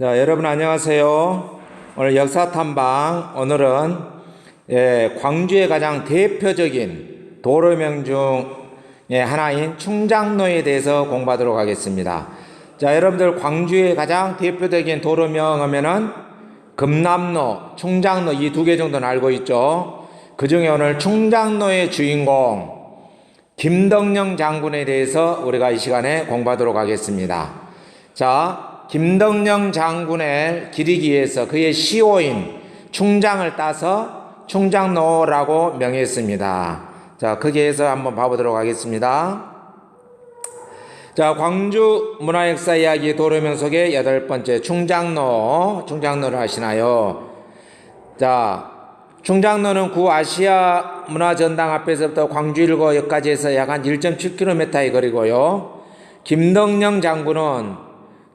자, 여러분 안녕하세요. 오늘 역사 탐방 오늘은 예, 광주의 가장 대표적인 도로명 중의 하나인 충장로에 대해서 공부하도록 하겠습니다. 자, 여러분들 광주의 가장 대표적인 도로명 하면은 금남로, 충장로 이 두 개 정도는 알고 있죠. 그 중에 오늘 충장로의 주인공 김덕령 장군에 대해서 우리가 이 시간에 공부하도록 하겠습니다. 자, 김덕령 장군을 기리기 위해서 그의 시호인 충장을 따서 충장로라고 명했습니다. 자, 거기에서 한번 봐보도록 하겠습니다. 자, 광주 문화역사 이야기 도로명 속의 여덟 번째 충장로, 충장로를 하시나요? 자, 충장로는 구 아시아 문화전당 앞에서부터 광주 일거역까지 해서 약 한 1.7km의 거리고요. 김덕령 장군은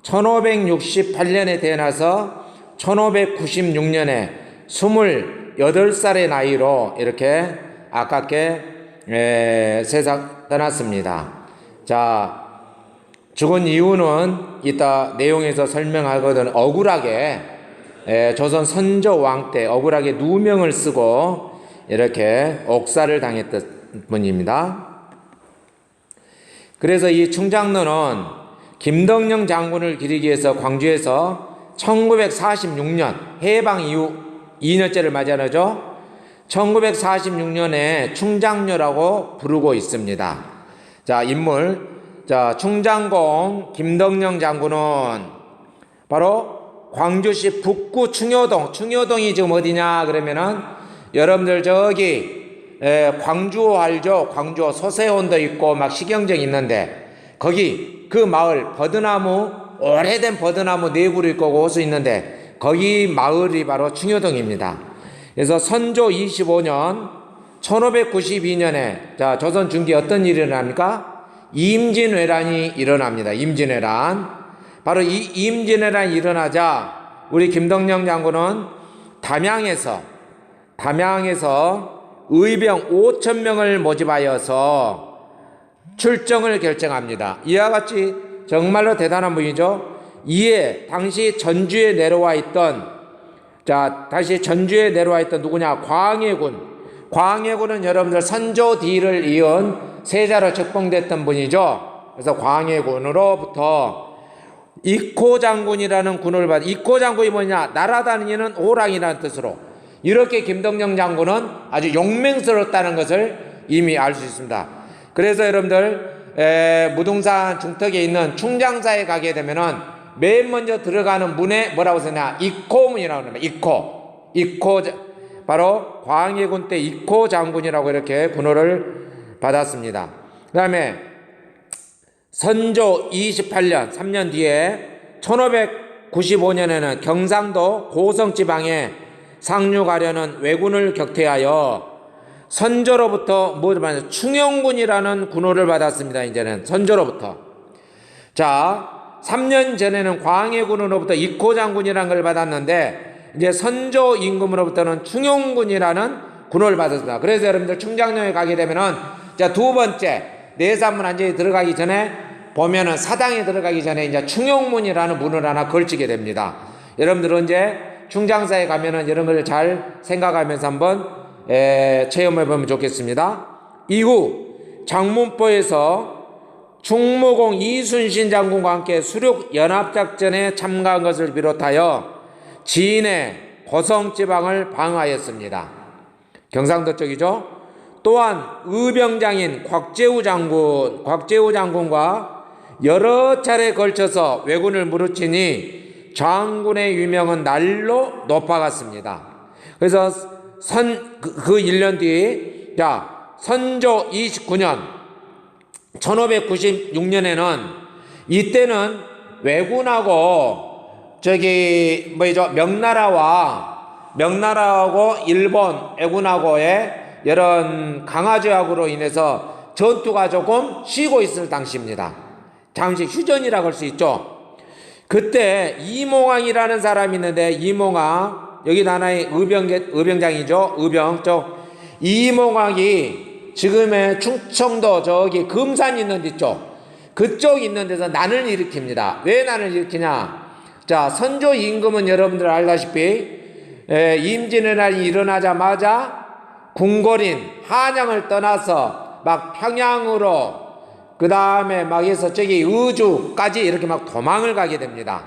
1568년에 태어나서 1596년에 28살의 나이로 이렇게 아깝게 에, 세상 떠났습니다. 자, 죽은 이유는 이따 내용에서 설명하거든 억울하게 에, 조선 선조 왕 때 억울하게 누명을 쓰고 이렇게 옥사를 당했던 분입니다. 그래서 이 충장로는 김덕령 장군을 기리기 위해서 광주에서 1946년 해방 이후 2년째를 맞이하죠. 1946년에 충장로라고 부르고 있습니다. 자, 인물. 자, 충장공 김덕령 장군은 바로 광주시 북구 충효동. 충효동이 지금 어디냐? 그러면은 여러분들 저기 에, 광주호 알죠? 광주호 소세원도 있고 막 식경정 있는데 거기 그 마을 버드나무 오래된 버드나무 내부로 있고 호수 있는데 거기 마을이 바로 충효동입니다. 그래서 선조 25년 1592년에 자 조선 중기 어떤 일이 일어납니까? 임진왜란이 일어납니다. 임진왜란. 바로 이 임진왜란이 일어나자 우리 김덕령 장군은 담양에서 담양에서 의병 5천 명을 모집하여서 출정을 결정합니다. 이와 같이 정말로 대단한 분이죠. 이에 당시 전주에 내려와 있던 자 다시 전주에 내려와 있던 누구냐 광해군. 광해군은 여러분들 선조 뒤를 이은 세자로 책봉됐던 분이죠. 그래서 광해군으로부터 이코 장군이라는 군을 받. 이코 장군이 뭐냐? 날아다니는 오랑이라는 뜻으로 이렇게 김덕령 장군은 아주 용맹스럽다는 것을 이미 알 수 있습니다. 그래서 여러분들 에, 무등산 중턱에 있는 충장사에 가게 되면은 맨 먼저 들어가는 문에 뭐라고 쓰냐? 이코문이라고 합니다. 이코. 이코 바로 광해군 때 이코 장군이라고 이렇게 군호를 받았습니다. 그다음에 선조 28년 3년 뒤에 1595년에는 경상도 고성 지방에 상륙하려는 왜군을 격퇴하여 선조로부터 뭐를 받 충영군이라는 군호를 받았습니다. 이제는 선조로부터. 자, 3년 전에는 광해군으로부터 이코 장군이라는 걸 받았는데 이제 선조 임금으로부터는 충영군이라는 군호를 받았습니다. 그래서 여러분들 충장령에 가게 되면은 자, 두 번째 내산문 안전에 들어가기 전에 보면은 사당에 들어가기 전에 이제 충영문이라는 문을 하나 걸치게 됩니다. 여러분들 이제 충장사에 가면은 이런 걸 잘 생각하면서 한번 에, 체험해 보면 좋겠습니다. 이후 장문포에서 충무공 이순신 장군과 함께 수륙 연합작전에 참가한 것을 비롯하여 지인의 고성 지방을 방어하였습니다. 경상도 쪽이죠. 또한 의병장인 곽재우 장군, 곽재우 장군과 여러 차례 걸쳐서 왜군을 무르치니 장군의 유명은 날로 높아갔습니다. 그래서 선, 그, 그 1년 뒤, 자, 선조 29년, 1596년에는 이때는 왜군하고 저기 뭐죠 명나라와 명나라하고 일본 왜군하고의 이런 강화제약으로 인해서 전투가 조금 쉬고 있을 당시입니다. 잠시 휴전이라고 할 수 있죠. 그때 이몽왕이라는 사람이 있는데 이몽왕 여기 하나의 의병 의병장이죠. 의병 쪽 이몽왕이 지금의 충청도 저기 금산 있는 데쪽 그쪽 있는 데서 난을 일으킵니다. 왜 난을 일으키냐? 자, 선조 임금은 여러분들 알다시피 에, 임진의 날이 일어나자마자 궁궐인 한양을 떠나서 막 평양으로 그 다음에 막 해서 저기 의주까지 이렇게 막 도망을 가게 됩니다.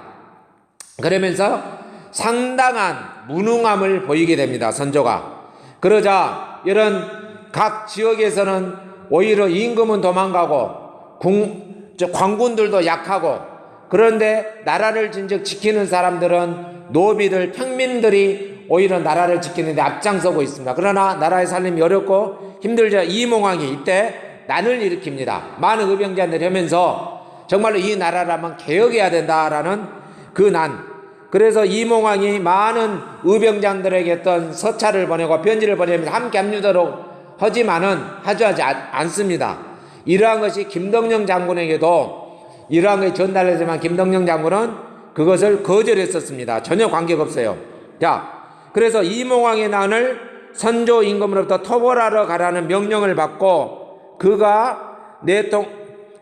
그러면서 상당한 무능함을 보이게 됩니다. 선조가. 그러자 이런 각 지역에서는 오히려 임금은 도망가고 궁, 저 관군들도 약하고 그런데 나라를 진즉 지키는 사람들은 노비들 평민들이 오히려 나라를 지키는데 앞장서고 있습니다. 그러나 나라의 살림이 어렵고 힘들자 이몽왕이 이때 난을 일으킵니다. 많은 의병자들이 하면서 정말로 이 한번 개혁해야 된다라는 그 난. 그래서 이몽왕이 많은 의병장들에게 어떤 서찰을 보내고 편지를 보내면서 함께 합류도록 하지만은 하지 않습니다. 이러한 것이 김덕령 장군에게도 이러한 것이 전달되지만 김덕령 장군은 그것을 거절했었습니다. 전혀 관계가 없어요. 자, 그래서 이몽왕의 난을 선조 임금으로부터 토벌하러 가라는 명령을 받고 그가 내통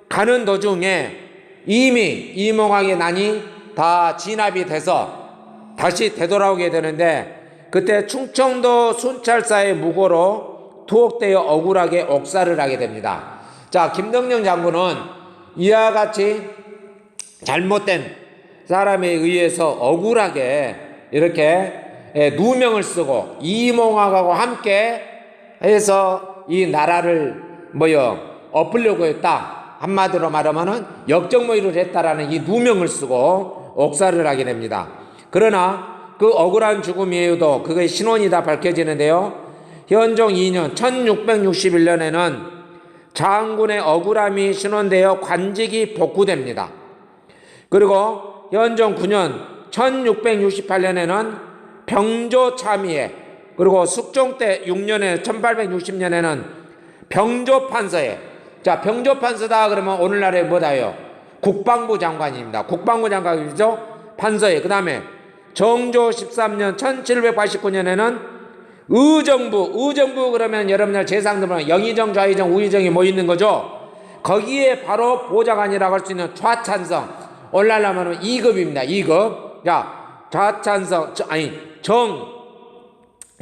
가는 도중에 이미 이몽왕의 난이 다 진압이 돼서 다시 되돌아오게 되는데 그때 충청도 순찰사의 무고로 투옥되어 억울하게 옥살을 하게 됩니다. 자, 김덕령 장군은 이와 같이 잘못된 사람에 의해서 억울하게 이렇게 예, 누명을 쓰고 이몽학하고 함께 해서 이 나라를 뭐요 엎으려고 했다. 한마디로 말하면은 역적모의를 했다라는 이 누명을 쓰고 옥살을 하게 됩니다. 그러나 그 억울한 죽음 이후도 그의 신원이 다 밝혀지는데요. 현종 2년 1661년에는 장군의 억울함이 신원되어 관직이 복구됩니다. 그리고 현종 9년 1668년에는 병조 참의에 그리고 숙종 때 6년에 1860년에는 병조 판서에 자 병조 판서다 그러면 오늘날에 뭐다요? 국방부 장관입니다. 국방부 장관이죠. 판서에 그 다음에 정조 13년 1789년에는 의정부 의정부 그러면 여러분들 재상들은 영의정 좌의정 우의정이 뭐 있는 거죠. 거기에 바로 보좌관이라고 할 수 있는 좌찬성 올라가면 2급입니다. 2급. 자, 좌찬성 아니 정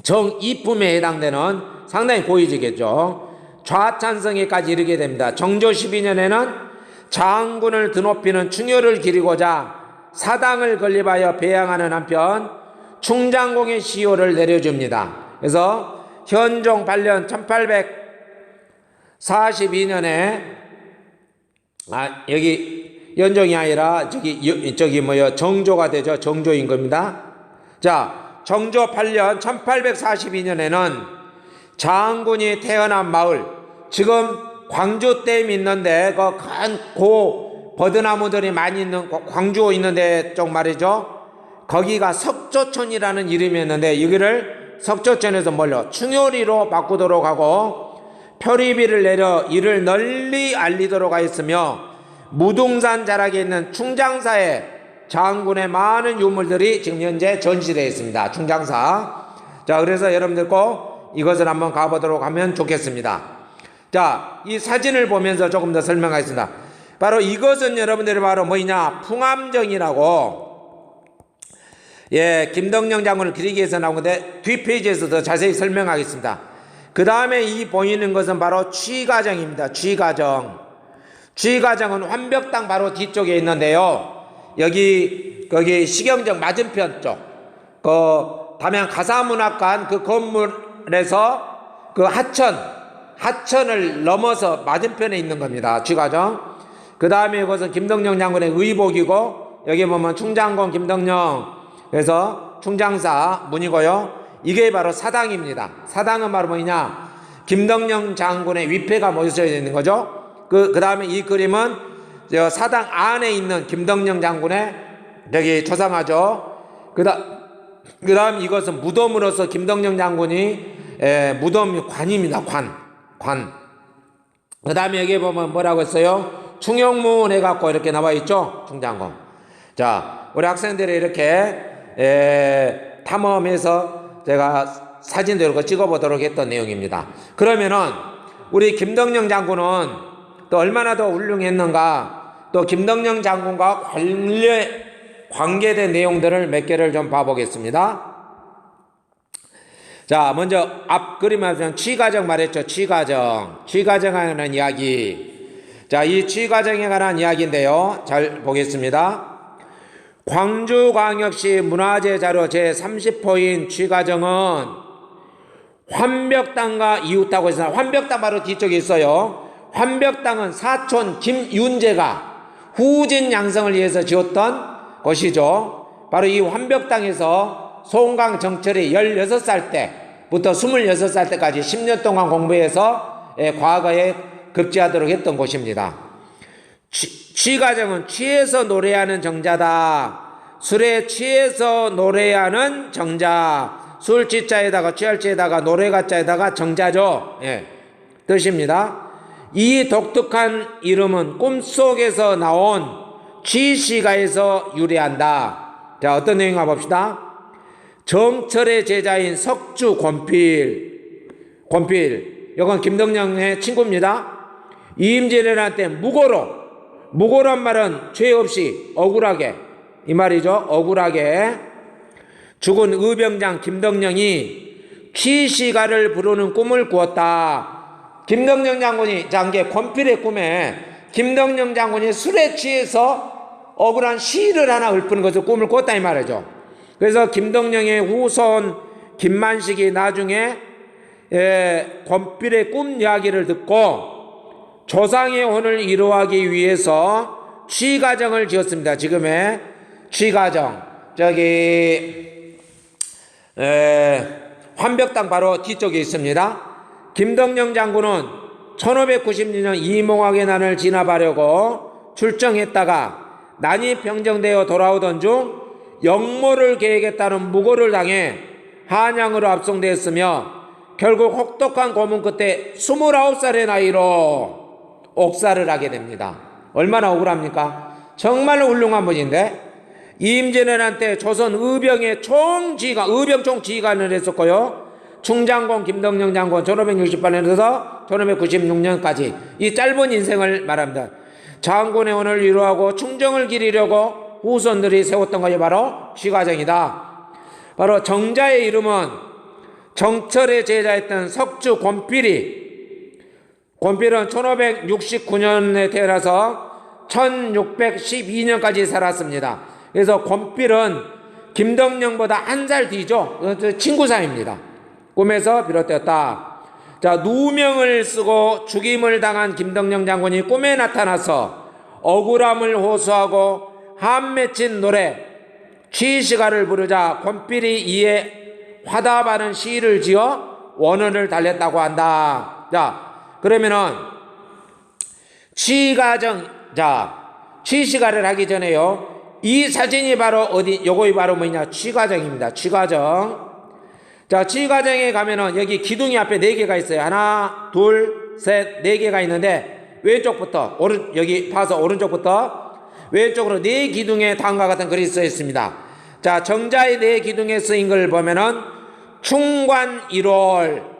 정이품에 해당되는 상당히 고위직이죠. 좌찬성에까지 이르게 됩니다. 정조 12년에는 장군을 드높이는 충효를 기리고자 사당을 건립하여 배양하는 한편 충장공의 시효를 내려줍니다. 그래서 현종 8년 1842년에 아 여기 연종이 아니라 저기 저기 뭐요 정조가 되죠 정조인 겁니다. 자 정조 8년 1842년에는 장군이 태어난 마을 지금 광주댐 있는데 그큰고 버드나무들이 많이 있는 광주 있는데 쪽 말이죠. 거기가 석조촌이라는 이름이었는데 여기를 석조촌에서 뭘로 충효리로 바꾸도록 하고 표리비를 내려 이를 널리 알리도록 하였으며 무등산 자락에 있는 충장사에 장군의 많은 유물들이 지금 현재 전시되어 있습니다. 충장사. 자, 그래서 여러분들 꼭 이것을 한번 가보도록 하면 좋겠습니다. 자, 이 사진을 보면서 조금 더 설명하겠습니다. 바로 이것은 여러분들이 바로 뭐냐? 풍암정이라고 예, 김덕령 장군을 그리기 위해서 나온 건데 뒷페이지에서 더 자세히 설명하겠습니다. 그 다음에 이 보이는 것은 바로 취가정입니다. 취가정. 취가정은 환벽당 바로 뒤쪽에 있는데요. 여기 거기 시경정 맞은편 쪽, 그 담양 가사문학관 그 건물에서 그 하천 하천을 넘어서 맞은편에 있는 겁니다. 취가정. 그 다음에 이것은 김덕령 장군의 의복이고 여기 보면 충장공 김덕령 그래서 충장사 문이고요. 이게 바로 사당입니다. 사당은 바로 뭐냐? 김덕령 장군의 위패가 모여져 있는 거죠. 그, 그 다음에 이 그림은 사당 안에 있는 김덕령 장군의 여기 초상하죠. 그 다음, 그 다음 이것은 무덤으로서 김덕령 장군이 에, 무덤 관입니다. 관. 관. 그 다음에 여기 보면 뭐라고 했어요? 충영문 해갖고 이렇게 나와 있죠? 충장공. 자, 우리 학생들이 이렇게 에, 탐험해서 제가 사진도 이렇게 찍어보도록 했던 내용입니다. 그러면은 우리 김덕령 장군은 또 얼마나 더 훌륭했는가 또 김덕령 장군과 관련, 관계된 내용들을 몇 개를 좀 봐보겠습니다. 자, 먼저 앞 그림에 보면 취가정 말했죠. 취가정. 취가정에 관한 이야기. 자, 이 취가정에 관한 이야기인데요. 잘 보겠습니다. 광주광역시 문화재 자료 제30호인 취가정은 환벽당과 이웃하고 있습니다. 환벽당 바로 뒤쪽에 있어요. 환벽당은 사촌 김윤재가 후진 양성을 위해서 지었던 것이죠. 바로 이 환벽당에서 송강 정철이 16살 때 부터 26살 때까지 10년 동안 공부해서 예, 과거에 급제하도록 했던 곳입니다. 취, 취가정은 취해서 노래하는 정자다. 술에 취해서 노래하는 정자. 술 지자에다가 취할 지에다가 노래가 자에다가 정자죠. 예. 뜻입니다. 이 독특한 이름은 꿈속에서 나온 취시가에서 유래한다. 자, 어떤 내용인가 봅시다. 정철의 제자인 석주 권필, 권필, 이건 김덕령의 친구입니다. 때 무고로, 무고란 말은 죄 없이 억울하게, 이 말이죠. 억울하게 죽은 의병장 김덕령이 취시가를 부르는 꿈을 꾸었다. 김덕령 장군이 장계 권필의 꿈에 김덕령 장군이 술에 취해서 억울한 시를 하나 읊은 것을 꿈을 꿨다 이 말이죠. 그래서 김덕령의 후손 김만식이 나중에 예, 권필의 꿈 이야기를 듣고 조상의 혼을 이루하기 위해서 취가정을 지었습니다. 지금의 취가정 저기 에, 환벽당 바로 뒤쪽에 있습니다. 김덕령 장군은 1596년 이몽학의 난을 진압하려고 출정했다가 난이 평정되어 돌아오던 중 역모를 계획했다는 무고를 당해 한양으로 압송되었으며 결국 혹독한 고문 끝에 29살의 나이로 옥사를 하게 됩니다. 얼마나 억울합니까? 정말로 훌륭한 분인데 임진왜란 조선 의병의 총지휘관, 의병 총지휘관을 했었고요. 충장군 김덕령 장군 1568년에서 1596년까지 이 짧은 인생을 말합니다. 장군의 혼을 위로하고 충정을 기리려고 후손들이 세웠던 것이 바로 취가정이다. 바로 정자의 이름은 정철의 제자였던 석주 권필이 권필은 1569년에 태어나서 1612년까지 살았습니다. 그래서 권필은 김덕령보다 한 살 뒤죠. 친구 사이입니다. 꿈에서 비롯되었다. 자, 누명을 쓰고 죽임을 당한 김덕령 장군이 꿈에 나타나서 억울함을 호소하고 한 맺힌 노래 취시가를 부르자 권필이 이에 화답하는 시를 지어 원언을 달랬다고 한다. 자, 그러면은 취가정 자 취시가를 하기 전에요. 이 사진이 바로 어디 요거이 바로 뭐냐 취가정입니다. 취가정. 자 취가정에 가면은 여기 기둥이 앞에 네 개가 있어요. 하나, 둘, 셋, 네 개가 있는데 왼쪽부터 오른 여기 봐서 오른쪽부터 왼쪽으로 네 기둥에 다음과 같은 글이 써 있습니다. 자 정자의 네 기둥에 쓰인 걸 보면은 충관 1월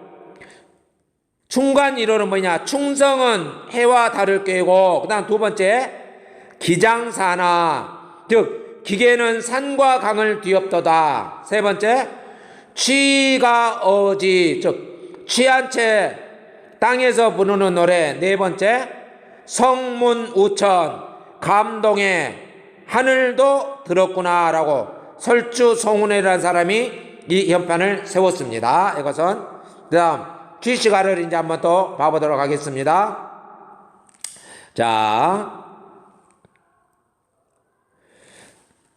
충관 1월은 뭐냐? 충성은 해와 달을 꿰고 그다음 두 번째 기장사나 즉 기계는 산과 강을 뒤엎도다. 세 번째 취가 어지 즉 취한 채 땅에서 부르는 노래. 네 번째 성문 우천 감동에 하늘도 들었구나라고 설주 송운이라는 사람이 이 현판을 세웠습니다. 이것은 그다음 귀시가를 이제 한번 또 봐보도록 하겠습니다. 자,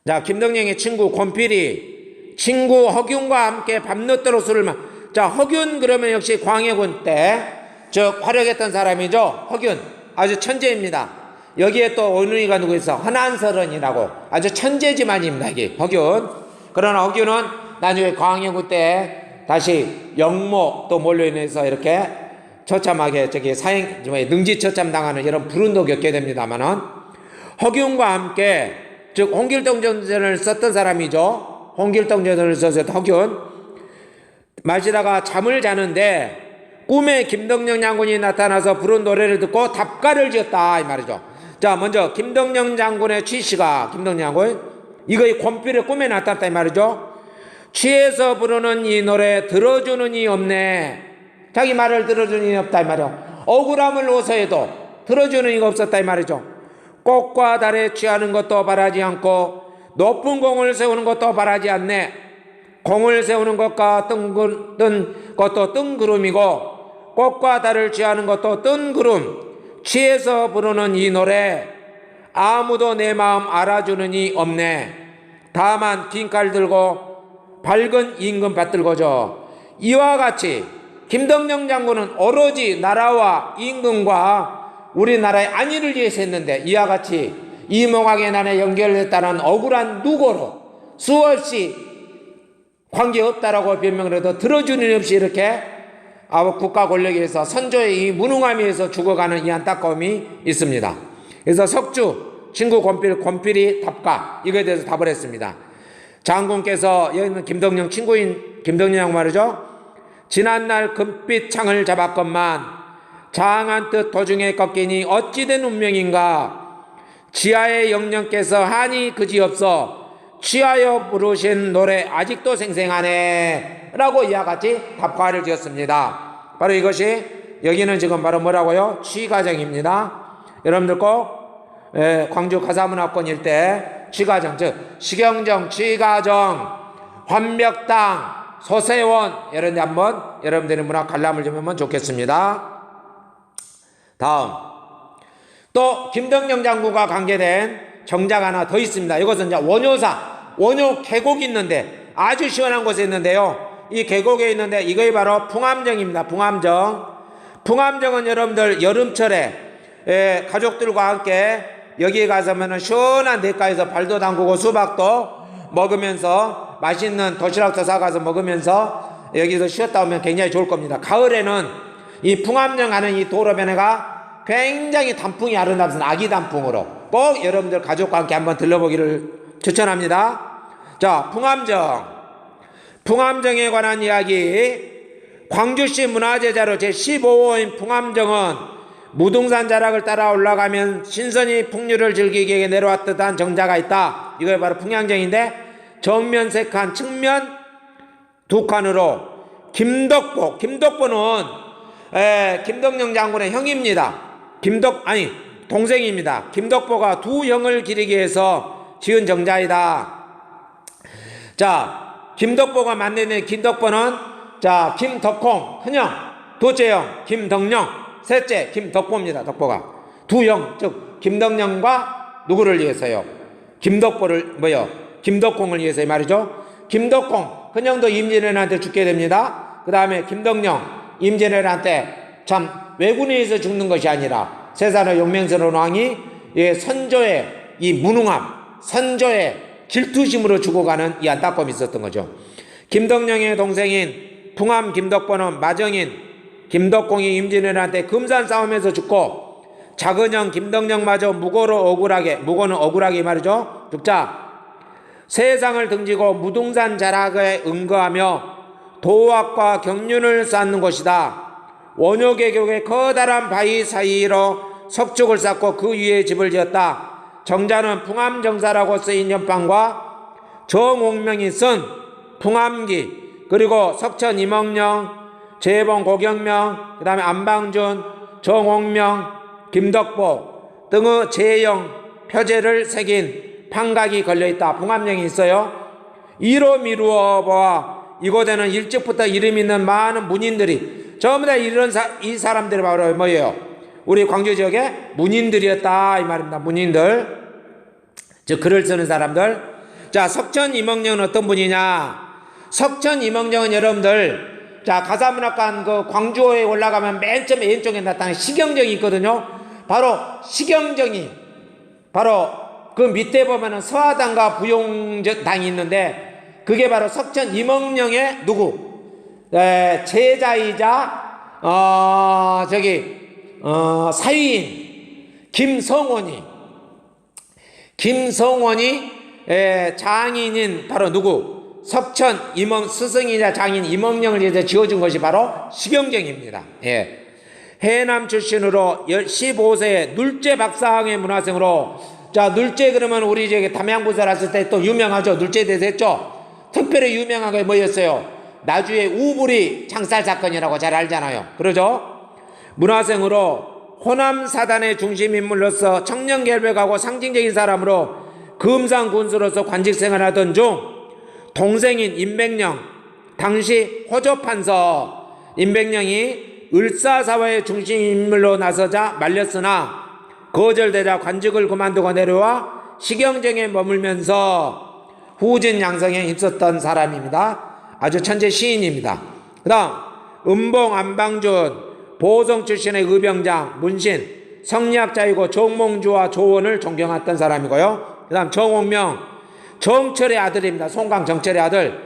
자 김덕령의 친구 권필이 친구 허균과 함께 밤늦도록 술을 마. 자 허균 그러면 역시 광해군 때저 활약했던 사람이죠. 허균 아주 천재입니다. 여기에 또 어느이가 누구 있어? 허난설원이라고 아주 천재지만입니다. 이게 허균. 그러나 허균은 나중에 광해군 때 다시 영모 또 몰려인해서 이렇게 처참하게 저기 사행 능지 처참 당하는 이런 불운도 겪게 됩니다만은 허균과 함께 즉 홍길동 전선을 썼던 사람이죠. 홍길동 전선을 썼던 허균 마시다가 잠을 자는데 꿈에 김덕령 장군이 나타나서 부른 노래를 듣고 답가를 지었다 이 말이죠. 자 먼저 김덕령 장군의 취시가 김덕령 장군 이거 이 곤필에 꿈에 나타났다 이 말이죠. 취해서 부르는 이 노래 들어주는 이 없네. 자기 말을 들어주는 이 없다 이 말이요. 억울함을 오서해도 들어주는 이가 없었다 이 말이죠. 꽃과 달에 취하는 것도 바라지 않고 높은 공을 세우는 것도 바라지 않네. 공을 세우는 것과 뜬, 뜬 것도 뜬구름이고 꽃과 달을 취하는 것도 뜬구름. 취해서 부르는 이 노래 아무도 내 마음 알아주는 이 없네. 다만 긴 칼 들고 밝은 임금 받들고죠. 이와 같이 김덕령 장군은 오로지 나라와 임금과 우리나라의 안위를 위해서 했는데 이와 같이 이몽학의 난에 연결됐다는 억울한 누고로 수없이 관계없다라고 변명을 해도 들어주는 없이 이렇게 아버 국가 권력에서 선조의 이 무능함에 의해서 죽어가는 이 안타까움이 있습니다. 그래서 석주 친구 권필 권필이 답가 이거에 대해서 답을 했습니다. 장군께서 여기 있는 김덕령 친구인 김덕령 말이죠. 지난날 금빛 창을 잡았건만 장한 뜻 도중에 꺾이니 어찌된 운명인가 지하의 영령께서 한이 그지없어 취하여 부르신 노래 아직도 생생하네 라고 이와 같이 답가를 지었습니다. 바로 이것이 여기는 지금 바로 뭐라고요? 취가정입니다. 여러분들 꼭 에, 광주 가사문화권 일대 취가정 즉 시경정 취가정 환벽당 소세원 이런 데 한번 여러분들의 문화 관람을 좀 하면 좋겠습니다. 다음. 또 김덕령 장군과 관계된 정자가 하나 더 있습니다. 이것은 이제 원효사, 원효 계곡이 있는데 아주 시원한 곳에 있는데요. 이 계곡에 있는데 이것이 바로 풍암정입니다. 풍암정. 풍암정은 여러분들 여름철에 예, 가족들과 함께 여기에 가서면은 시원한 대가에서 발도 담그고 수박도 먹으면서 맛있는 도시락도 사가서 먹으면서 여기서 쉬었다 오면 굉장히 좋을 겁니다. 가을에는 이 풍암정 가는 이 도로변에가 굉장히 단풍이 아름답습니다. 아기 단풍으로. 꼭 여러분들 가족과 함께 한번 들러보기를 추천합니다. 자, 풍암정. 풍암정에 관한 이야기. 광주시 문화재자로 제15호인 풍암정은 무등산 자락을 따라 올라가면 신선히 풍류를 즐기기에 내려왔듯 한 정자가 있다. 이거 바로 풍양정인데 정면 세 칸, 측면 두 칸으로 김덕보, 김덕보는 에, 김덕령 장군의 형입니다. 김덕 아니 동생입니다. 김덕보가 두 형을 기리기 위해서 지은 정자이다. 자, 김덕보가 만드는 김덕보는 자 김덕콩 큰형, 둘째 형 김덕령, 셋째 김덕보입니다. 덕보가 두 형, 즉 김덕령과 누구를 위해서요? 김덕보를 뭐요? 김덕콩을 위해서 이 말이죠. 김덕콩 큰형도 임진왜란한테 죽게 됩니다. 그 다음에 김덕령 임진왜란한테 참 왜군에서 죽는 것이 아니라 세산의 용맹스러운 왕이 예, 선조의 이 무능함, 선조의 질투심으로 죽어가는 이 안타까움이 있었던 거죠. 김덕령의 동생인 풍암 김덕보는 마정인 김덕공이 임진왜란때 금산 싸움에서 죽고 작은 형 김덕령마저 무고로 억울하게 무고는 억울하게 말이죠. 죽자 세상을 등지고 무등산 자락에 응거하며 도학과 경륜을 쌓는 곳이다. 원효계곡의 커다란 바위 사이로 석축을 쌓고 그 위에 집을 지었다. 정자는 풍암정사라고 쓰인 연판과 정옥명이 쓴 풍암기 그리고 석천 이몽령 재봉 고경명 그 다음에 안방준 정옥명 김덕보 등의 제형 표제를 새긴 판각이 걸려있다. 풍암령이 있어요. 이로 미루어 보아 이곳에는 일찍부터 이름 있는 많은 문인들이 전부 다 이런 사, 이 사람들이 바로 뭐예요? 우리 광주 지역의 문인들이었다 이 말입니다. 문인들. 즉 글을 쓰는 사람들. 자, 석천 이몽령은 어떤 분이냐? 석천 이몽령은 여러분들 자, 가사문학관 그 광주호에 올라가면 맨 처음에 왼쪽에 나타나는 시경정이 있거든요. 바로 시경정이 바로 그 밑에 보면은 서하당과 부용당이 있는데 그게 바로 석천 이몽령의 누구? 에, 제자이자 어 저기 어 사위인 김성원이 김성원이 에, 장인인 바로 누구? 석천 임원 스승이자 장인 임원령을 이제 지어준 것이 바로 시경정입니다. 예. 해남 출신으로 15세에 눌제 박사항의 문화생으로 자, 눌제 그러면 우리 저기 담양부서 왔을 때 또 유명하죠. 눌제에 대해서 했죠. 특별히 유명한 게 뭐였어요? 나주의 우불이 창살 사건이라고 잘 알잖아요. 그러죠? 문화생으로 호남 사단의 중심 인물로서 청년 결백하고 상징적인 사람으로 금상 군수로서 관직 생활하던 중 동생인 임백령 당시 호조 판서 임백령이 을사사화의 중심 인물로 나서자 말렸으나 거절되자 관직을 그만두고 내려와 시경정에 머물면서 후진 양성에 힘썼던 사람입니다. 아주 천재 시인입니다. 그 다음 은봉 안방준 보성 출신의 의병장 문신 성리학자이고 정몽주와 조원을 존경했던 사람이고요. 그 다음 정옥명 정철의 아들입니다. 송강 정철의 아들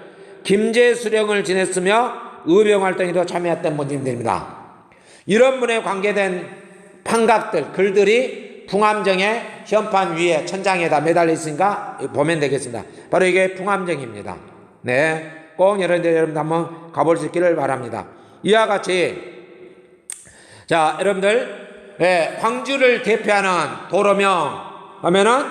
김제수령을 지냈으며 의병 활동에도 참여했던 분입니다. 이런 분에 관계된 판각들 글들이 풍암정의 현판 위에 천장에다 매달려 있으니까 보면 되겠습니다. 바로 이게 풍암정입니다. 네, 꼭 여러분들 여러분 한번 가볼 수 있기를 바랍니다. 이와 같이 자 여러분들 네, 광주를 대표하는 도로명 하면은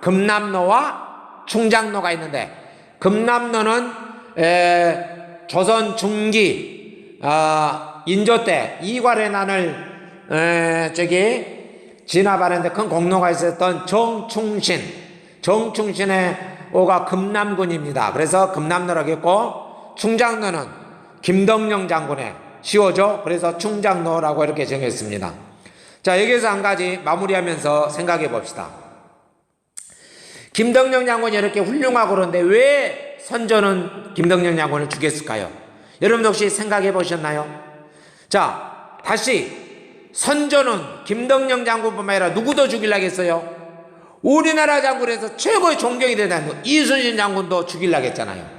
금남로와 충장로가 있는데 금남로는 에, 조선 중기 아, 인조 때 이괄의 난을 에, 저기 진압하는데 큰 공로가 있었던 정충신 정충신의 오가 금남군입니다. 그래서 금남로라고 했고 충장로는 김덕령 장군의 시호죠. 그래서 충장로라고 이렇게 정했습니다. 자 여기서 한 가지 마무리하면서 생각해 봅시다. 김덕령 장군이 이렇게 훌륭하고 그런데 왜 선조는 김덕령 장군을 죽였을까요? 여러분 혹시 생각해 보셨나요? 자, 다시 선조는 김덕령 장군뿐만 아니라 누구도 죽이려겠어요? 우리나라 장군에서 최고의 존경이 되는 거 이순신 장군도 죽이려고 했잖아요.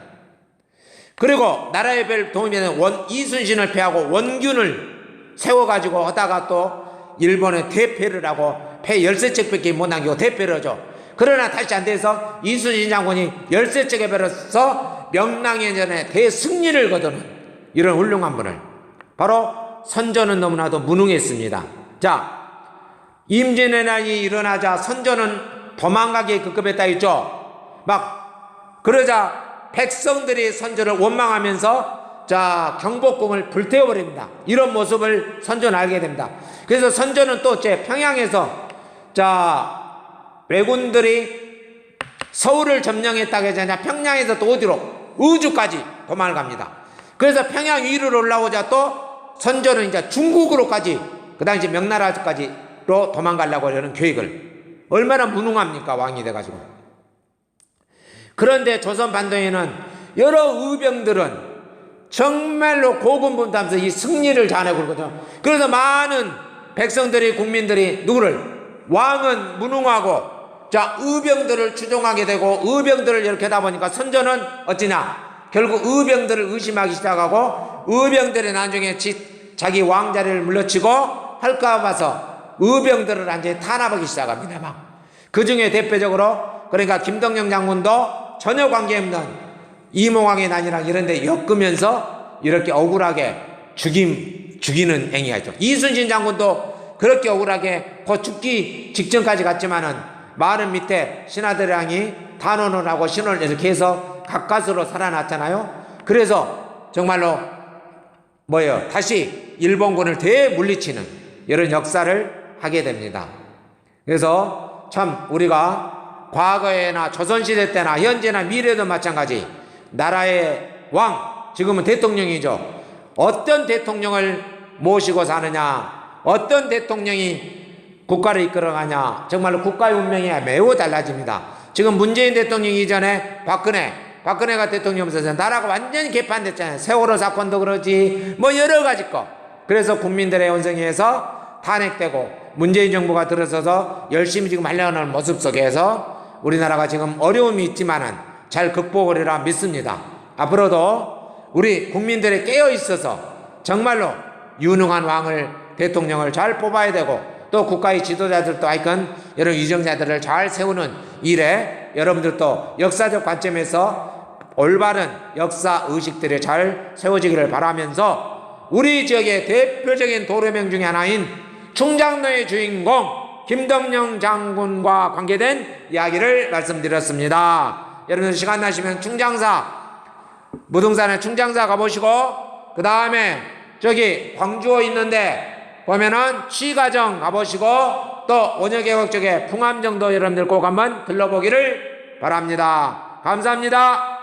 그리고 나라의 별 도움이 되는 원, 이순신을 패하고 원균을 세워가지고 하다가 또 일본에 대패를 하고 패 열세 척밖에 못 남기고 대패를 하죠. 그러나 다시 안 돼서 이순신 장군이 열세 척에 배로서 명랑해전에 대승리를 거두는 이런 훌륭한 분을 바로 선조는 너무나도 무능했습니다. 자, 임진의 난이 일어나자 선조는 도망가기에 급급했다 했죠. 막 그러자 백성들이 선조를 원망하면서 자 경복궁을 불태워 버립니다. 이런 모습을 선조는 알게 됩니다. 그래서 선조는 또 제 평양에서 자 왜군들이 서울을 점령했다고 하잖아 평양에서 또 어디로 우주까지 도망을 갑니다. 그래서 평양 위로 올라오자 또 선조는 이제 중국으로까지 그 당시 명나라까지로 도망가려고 하는 계획을 얼마나 무능합니까 왕이 돼가지고 그런데 조선 반도에는 여러 의병들은 정말로 고군분투하면서 이 승리를 자내고 그러거든요. 그래서 많은 백성들이 국민들이 누구를 왕은 무능하고 자 의병들을 추종하게 되고 의병들을 이렇게 하다 보니까 선조는 어찌냐 결국 의병들을 의심하기 시작하고 의병들이 나중에 지, 자기 왕자리를 물러치고 할까 봐서 의병들을 완전히 탄압하기 시작합니다 막. 그 중에 대표적으로 그러니까 김덕령 장군도 전혀 관계없는 이몽왕의 난이랑 이런 데 엮으면서 이렇게 억울하게 죽임, 죽이는 행위가 있죠. 이순신 장군도 그렇게 억울하게 곧 죽기 직전까지 갔지만은 마른 밑에 신하들랑이 단원을 하고 신을 이렇게 해서 가까스로 살아났잖아요. 그래서 정말로 뭐예요? 다시 일본군을 대물리치는 이런 역사를 하게 됩니다. 그래서 참 우리가 과거에나 조선시대 때나 현재나 미래도 마찬가지 나라의 왕, 지금은 대통령이죠. 어떤 대통령을 모시고 사느냐, 어떤 대통령이 국가를 이끌어가냐, 정말로 국가의 운명이 매우 달라집니다. 지금 문재인 대통령 이전에 박근혜, 박근혜가 대통령이면서 나라가 완전히 개판됐잖아요. 세월호 사건도 그러지, 뭐 여러 가지 거. 그래서 국민들의 원성에서 탄핵되고 문재인 정부가 들어서서 열심히 지금 하려는 모습 속에서 우리나라가 지금 어려움이 있지만은 잘 극복하리라 믿습니다. 앞으로도 우리 국민들이 깨어 있어서 정말로 유능한 왕을 대통령을 잘 뽑아야 되고 또 국가의 지도자들도 하여간 여러 유정자들을 잘 세우는 일에 여러분들도 역사적 관점에서 올바른 역사 의식들이 잘 세워지기를 바라면서 우리 지역의 대표적인 도로명 중에 하나인 충장로의 주인공 김덕령 장군과 관계된 이야기를 말씀드렸습니다. 여러분 시간 나시면 충장사 무등산에 충장사 가보시고 그 다음에 저기 광주에 있는데 보면은 취가정 가보시고 또 원효계곡 쪽에 풍암정도 여러분들 꼭 한번 들러보기를 바랍니다. 감사합니다.